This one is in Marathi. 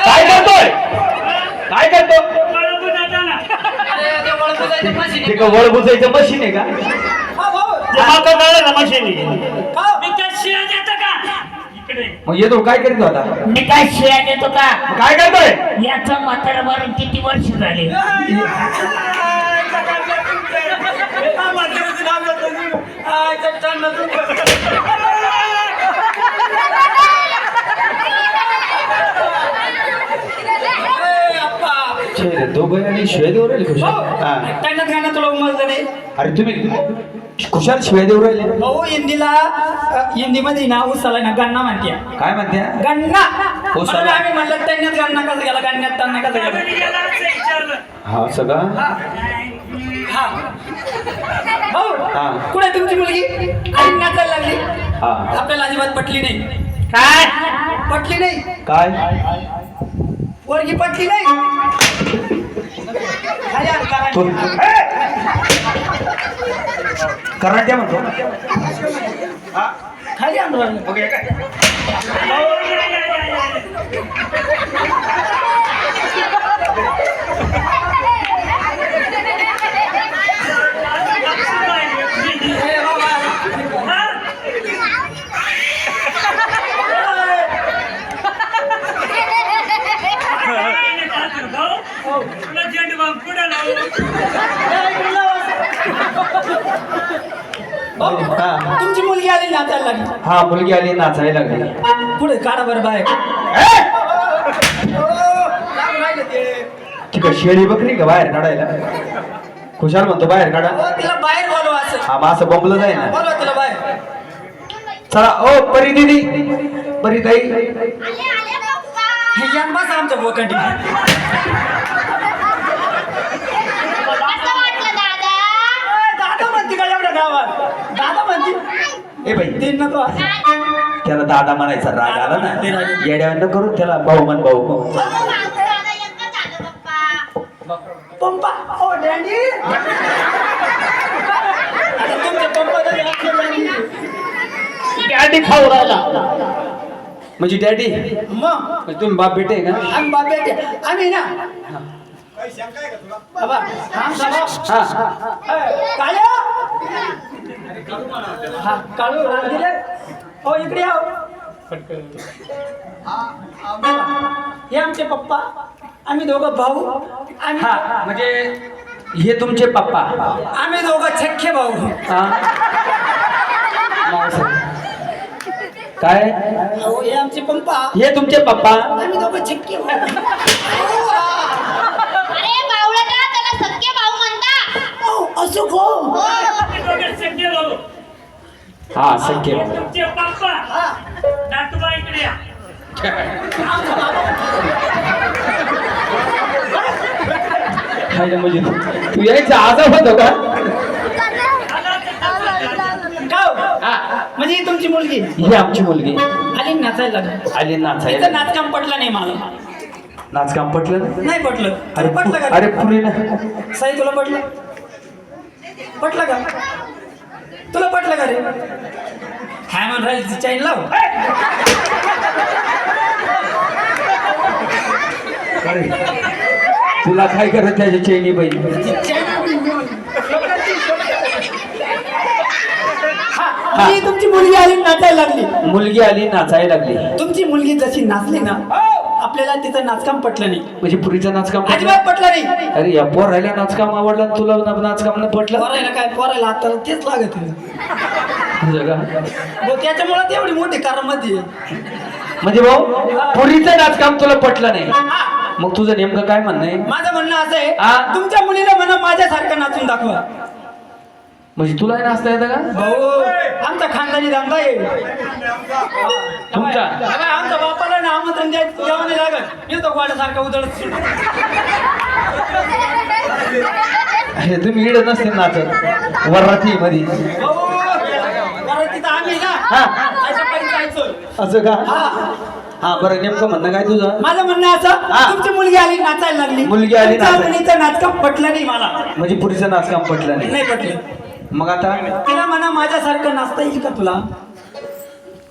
काय करतोय काय करतो ते का वळ बुजायचं मशीन आहे का ना मशिनी मग येतो काय करीत होता मी काय शिया देतो का काय करतोय याचं म्हातारा मरून किती वर्ष झाले आणि शिवाय देऊ राहिले खुशाल. हा. त्यांना गाणं तुला उमजलं नाही अरे तुम्ही खुशाल शिवाय देऊ राहिले. भाऊ हिंदीला अ, हिंदीमध्ये ना उसाला ना गन्ना म्हणते काय म्हणते गन्ना. उसाला. आम्ही म्हणलं त्यांनाच गन्ना कसं गेला गन्यात त्यांना कसं गेला हा सगळं? हा. भाऊ हा. कुठे तुमची मुलगी? आई नाचायला लागली. हा. आपल्याला अजिबात पटली नाही. काय? पटली नाही. काय? पोरगी पटली नाही. खाली आण, तो आण. कराट्या म्हणतो. खाली आण हा. तुमची मुलगी आली नाचायला लागली? हा मुलगी आली नाचायला लागली. पुढे काढा बरं बाहेर. ए! लागून राहिलं ते. ती का शेळी बकरी का बाहेर काढायला? खुशाल म्हणतो बाहेर काढा. हो, तिला बाहेर बोलवा असं. हा मग असं बोंबलं जाय ना. बोलवा तिला बाहेर. चला ओ परी दिदी. परी ताई. हे यान बस आमच्या बोकंडी दादा? म्हणते का एवढ्या गावात? दादा म्हणते ए बाई ते नको. त्याला दादा म्हणायचा राग आला ना. येड्यावर करू त्याला भाऊ म्हण भाऊ भाऊ. पंपा ओ डॅडी. आता तुमचे पंपा डॅडी. खाऊ राहिला. म्हणजे डॅडी मग? म्हणजे तुम्ही बाप बेटे आहे का? आम्ही बाबे ते आम्ही ना? बाबा बाप हा काळ्या? हा काळू रान दिले? हो इकडे या. हे आमचे पप्पा. आम्ही दोघं भाऊ. आम्ही हा म्हणजे हे तुमचे पप्पा. आम्ही दोघं छक्के भाऊ. हा. मावसा. काय? हो हे आमचे पप्पा. हे तुमचे पप्पा? आम्ही दोघं छक्के भाऊ अरे बावळटा त्याला सख्खे भाऊ म्हणता. हो, असो गो. हा. सख्खे काय म्हणजे तू यायचा आजाब होतो का गाव हा म्हणजे ही तुमची मुलगी? ही आमची मुलगी. आली नाचायला लागली. आली तिचं नाचायला नाचकाम पटलं नाही मला. नाचकाम पटलं? नाही? पटलं. अरे तुला पटलं पु- का अरे पुरी ना. साई तुला पटलं? पटलं का? तुला पटलं का रे? हाय म्हण राहील चाईन लाव. अरे तुला काय करत त्याच्या चैनी बाई? हा, ही तुमची मुलगी आली नाचायला लागली. मुलगी आली नाचायला लागली. तुमची मुलगी जशी नाचली ना आपल्याला तिचं नाचकाम पटलं नाही. म्हणजे पुरीचं नाचकाम पटलं? अजिबात पटलं नाही. अरे या पोरायला नाचकाम आवडलं आणि तुला ना- नाचकाम नाही पटलं? पोरायला काय पोरायला आता तेच लागत आहे. का? हो त्याच्यामुळे तेवढी मोठी कारमध्ये म्हणजे भाऊ पुरीचं नाचकाम तुला पटलं नाही. हा, मग तुझं नेमकं काय म्हणणं आहे? माझं म्हणणं असं आहे हा. तुमच्या मुलीला म्हणा माझ्यासारखं नाचून दाखवा. म्हणजे तुला नाचता येतं का? भाऊ आमचा खानदानी धंदा आहे. तुमचा? अबे, आमच्या बापाला ना आमंत्रण द्यायचं नाही लागत. येतो गोड्यासारखं सुटत. अरे तुम्ही इड नसते नाचत. वराती मध्ये. भाऊ, बरं तिथं आम्ही ना हा. जायचं असं का? हा. हा बरं नेमकं म्हणणं काय तुझं? माझं म्हणणं असं हा. तुमची मुलगी आली नाचायला लागली. मुलगी आली नाचायला. नाचकं पटलं नाही मला. म्हणजे पुरीचं नाचकाम पटलं नाही. नाही पटलं. मग आता? तिला म्हणा माझ्यासारखं नाचता येईल का तुला?